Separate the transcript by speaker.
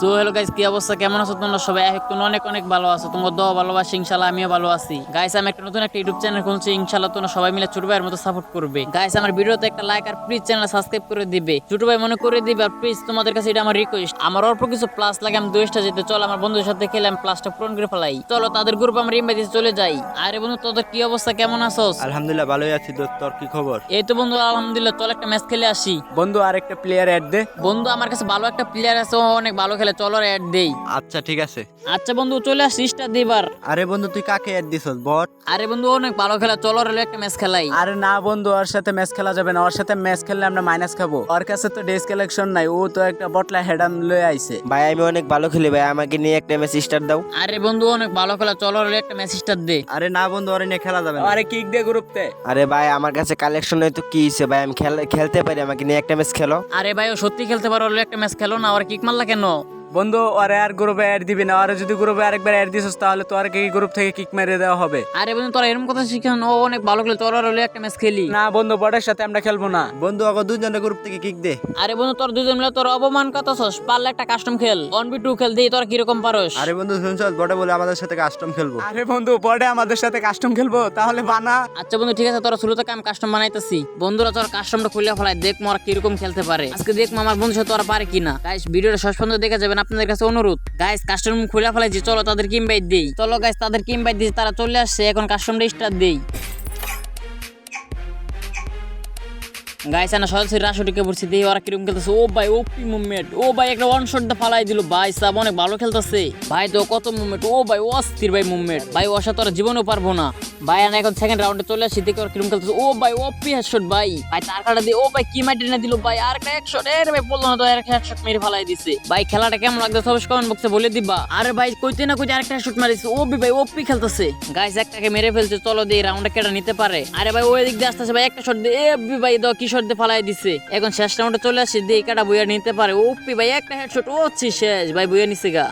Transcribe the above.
Speaker 1: So hello guys কি অবস্থা? কেমন আছো তোমরা সবাই? এখন অনেক অনেক ভালো আছো। তোমার দোয়া ভালোবাসি ইনশাল্লাহ আমিও ভালো আছি। গাইস আমি একটা নতুন একটা ইউটিউব চ্যানেল খুলছি। ইনশাল্লাহ তোমরা সবাই মিলে ছোট ভাইয়ের মতো সাপোর্ট করবে। গাইস আমার ভিডিওতে একটা লাইক আর প্লিজ চ্যানেল সাবস্ক্রাইব করে দিবে। ছোট ভাই মনে করে দিবে আর প্লিজ তোমাদের কাছে এটা আমার রিকোয়েস্ট আমার অল্প কিছু প্লাস লাগে আমি দুইটা যেতে চল আমার বন্ধুদের সাথে খেলে আমি প্লাসটা পূরণ করে ফেলাই। চলো তাদের গ্রুপ আমরা ইনভাইট চলে যাই। আরে বন্ধু তোদের কি অবস্থা? কেমন আছো
Speaker 2: আলহামদুলিল্লাহ ভালোই আছি দোস্ত। তোর কি খবর?
Speaker 1: এই তো বন্ধু আলহামদুলিল্লাহ চল একটা ম্যাচ খেলে আসি।
Speaker 3: বন্ধু আর একটা প্লেয়ার অ্যাড দে।
Speaker 1: বন্ধু আমার কাছে ভালো একটা প্লেয়ার আছে ও অনেক ভালো খেলে। চলো অ্যাড দেই।
Speaker 2: আচ্ছা ঠিক আছে।
Speaker 1: আচ্ছা বন্ধু চলে আসি স্টার দিবার
Speaker 2: আরে বন্ধু তুই কাকে অ্যাড দিছস বট?
Speaker 1: আরে বন্ধু অনেক ভালো খেলা চলো রেলে একটা ম্যাচ খেলাই।
Speaker 3: আরে না বন্ধু ওর সাথে ম্যাচ খেলা যাবে না ওর সাথে ম্যাচ খেললে আমরা মাইনাস খাব। ওর কাছে তো ডেস কালেকশন নাই ও তো একটা বটলা হেডান লয়ে আইছে।
Speaker 4: ভাই আমি অনেক ভালো খেলি ভাই আমাকে নিয়ে একটা ম্যাচ স্টার্ট দাও।
Speaker 1: আরে বন্ধু অনেক ভালো খেলা চলো রেলে একটা ম্যাচ স্টার দে।
Speaker 2: আরে না বন্ধু ওরে নিয়ে খেলা যাবে না।
Speaker 3: আরে কিক দে গ্রুপতে
Speaker 4: আরে ভাই আমার কাছে কালেকশন নেই তো কি হইছে ভাই আমি খেলতে পারি আমাকে নিয়ে একটা ম্যাচ খেলো।
Speaker 1: আরে ভাই ও সত্যি খেলতে পারো একটা ম্যাচ খেলো না আর কিক মারলা কেন?
Speaker 3: বন্ধু ওরে আর গ্রুপে অ্যাড দিবি না। ওরে যদি গ্রুপে আরেকবার অ্যাড দিছিস তাহলে তো আর কি গ্রুপ থেকে কিক মেরে দেওয়া হবে?
Speaker 1: আরে বন্ধু তোরা এরকম কথা শিখান ও অনেক ভালো খেলে চলো রেলে একটা ম্যাচ খেলি।
Speaker 3: না বন্ধু বটের সাথে আমরা খেলব না।
Speaker 2: বন্ধু আগে দুজনের গ্রুপ থেকে কিক দে।
Speaker 1: আরে বন্ধু তোর দুজন মিলে তোর অপমান কত ছস পারলে একটা কাস্টম খেল। ওয়ান বি টু খেল দিই তোরা কীরকম পারোস।
Speaker 2: আরে বন্ধু শুনছস বটে বলে আমাদের সাথে কাস্টম খেলব।
Speaker 3: আরে বন্ধু বটে আমাদের সাথে কাস্টম খেলব তাহলে বানা।
Speaker 1: আচ্ছা বন্ধু ঠিক আছে তোরা শুরু থেকে আমি কাস্টম বানাইতেছি। বন্ধুরা তোর কাস্টমটা খুলে ফেলাই দেখ মোরা কীরকম খেলতে পারে। আজকে দেখ আমার বন্ধু সাথে তোরা পারে কিনা। গাইস ভিডিওটা শেষ পর্যন্ত দেখে যাবেন আপনাদের কাছে অনুরোধ গাইস কাস্টম খুলে যে, চলো তাদের কিম বাইট দেই। চলো গাইস তাদের কিম বাইট তারা চলে আসছে, এখন কাস্টমটা স্টার্ট দেই। গাইস আনা সরাসরি রাশোটিকে পড়ছি। দেখি ওরা কীরকম খেলতেছে? ও ভাই ওপি মুভমেন্ট ও ভাই, একটা ওয়ান শট ফালাই দিল। ভাই, সাব অনেক ভালো খেলতেছে। ভাই, তো কত মুভমেন্ট ও ভাই, ও অস্থির ভাই মুভমেন্ট ভাই, ওর সাথে ওরা জীবনেও পারব না। ভাই আমি এখন সেকেন্ড রাউন্ডে চলে আসছি দেখি ওরা কীরকম খেলতেছে। ও ভাই ওপি হেডশট ভাই। ভাই, তার কাটা দিয়ে, ও ভাই, কি মাইটি না দিল? ভাই, আর একটা একশট এর ভাই, বলল না তো, আর একটা হেডশট মেরে ফালাই দিছে। ভাই, খেলাটা কেমন লাগছে? সবাই কমেন্ট বক্সে বলে দিবা। আরে ভাই, কইতে না কইতে আরেকটা হেডশট মারিছে। ও ভাই ওপি খেলতেছে। গাইস একটাকে মেরে ফেলছে, চলো দিয়ে রাউন্ডে কেটে নিতে পারে? আরে ভাই ওই দিক দিয়ে আসতেছে, ভাই, একটা শট দিয়ে এ ভাই দাও কি দিয়ে ফালাই দিছে। এখন শেষ রাউন্ডে চলে আসছে দিয়ে কাটা বইয়া নিতে পারে। ওপি ভাই, একটা হেডশট ও হচ্ছে শেষ। ভাই, বইয়া নিছে গা।